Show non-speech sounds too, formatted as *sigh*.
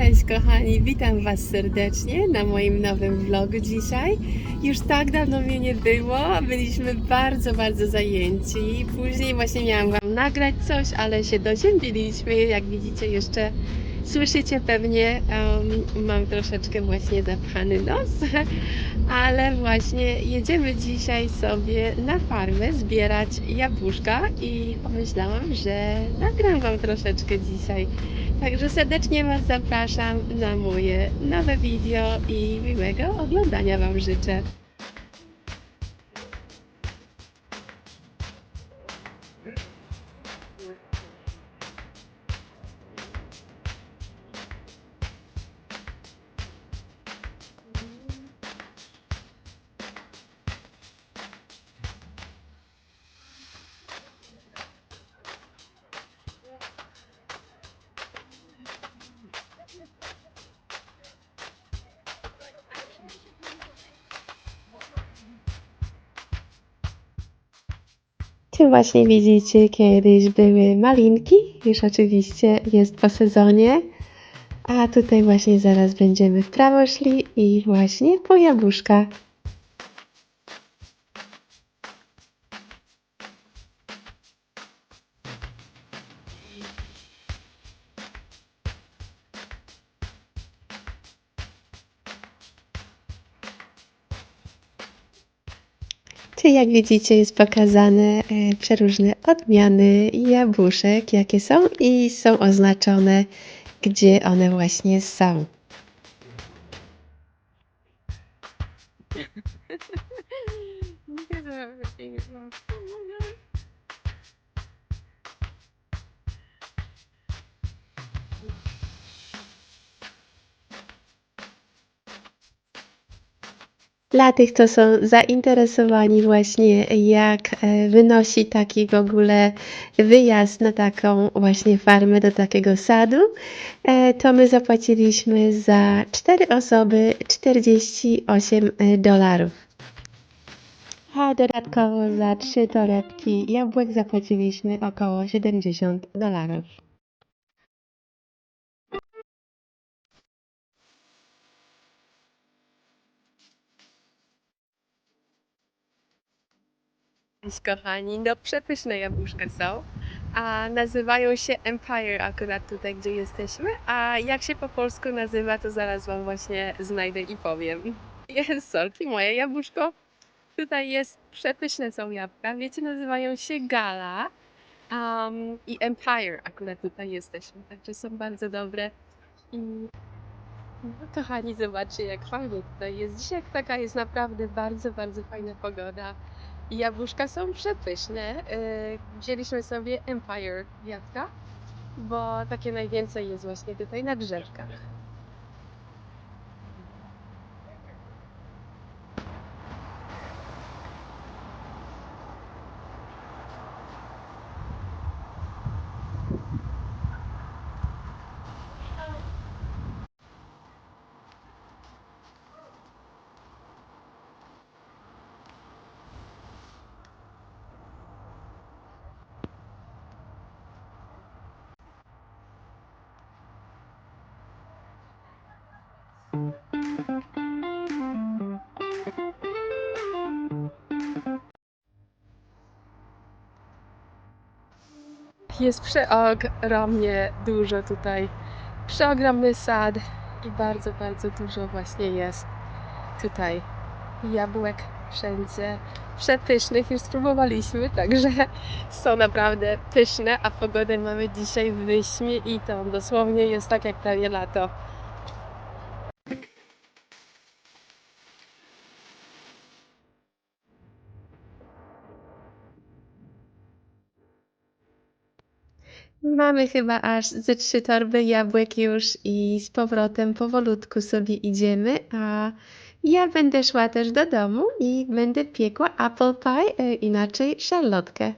Cześć kochani, witam Was serdecznie na moim nowym vlogu dzisiaj. Już tak dawno mnie nie było, byliśmy bardzo, bardzo zajęci. Później właśnie miałam Wam nagrać coś, ale się doziębiliśmy, jak widzicie jeszcze słyszycie pewnie, um, mam troszeczkę właśnie zapchany nos, *laughs* ale właśnie jedziemy dzisiaj sobie na farmę zbierać jabłuszka i pomyślałam, że nagram Wam troszeczkę dzisiaj Także serdecznie Was zapraszam na moje nowe wideo i miłego oglądania Wam życzę. Właśnie widzicie, kiedyś były malinki, już oczywiście jest po sezonie. A tutaj właśnie zaraz będziemy w prawo szli i właśnie po jabłuszka. Tu jak widzicie jest pokazane e, przeróżne odmiany jabłuszek, jakie są i są oznaczone, gdzie one właśnie są. *laughs* Dla tych, co są zainteresowani właśnie jak e, wynosi taki w ogóle wyjazd na taką właśnie farmę, do takiego sadu, e, to my zapłaciliśmy za 4 osoby 48 dolarów. A dodatkowo za 3 torebki jabłek zapłaciliśmy około 70 dolarów. Kochani, no przepyszne jabłuszka są, a nazywają się Empire akurat tutaj, gdzie jesteśmy, a jak się po polsku nazywa, to zaraz Wam właśnie znajdę i powiem. *laughs* Jest sorki, moje jabłuszko. Tutaj jest, przepyszne są jabłka, wiecie, nazywają się Gala um, i Empire akurat tutaj jesteśmy, także są bardzo dobre. I no, kochani, zobaczcie jak fajnie tutaj jest. Dzisiaj taka jest naprawdę bardzo, bardzo fajna pogoda. Jabłuszka są przepyszne. Yy, wzięliśmy sobie Empire jabłka, bo takie najwięcej jest właśnie tutaj na drzewkach. Jest przeogromnie dużo tutaj. Przeogromny sad i bardzo, bardzo dużo właśnie jest tutaj jabłek wszędzie przepysznych. Już spróbowaliśmy, także są naprawdę pyszne, a pogodę mamy dzisiaj wyśmienitą. Dosłownie jest tak jak prawie lato. Mamy chyba aż ze trzy torby jabłek już i z powrotem powolutku sobie idziemy, a ja będę szła też do domu i będę piekła apple pie, e, inaczej szarlotkę.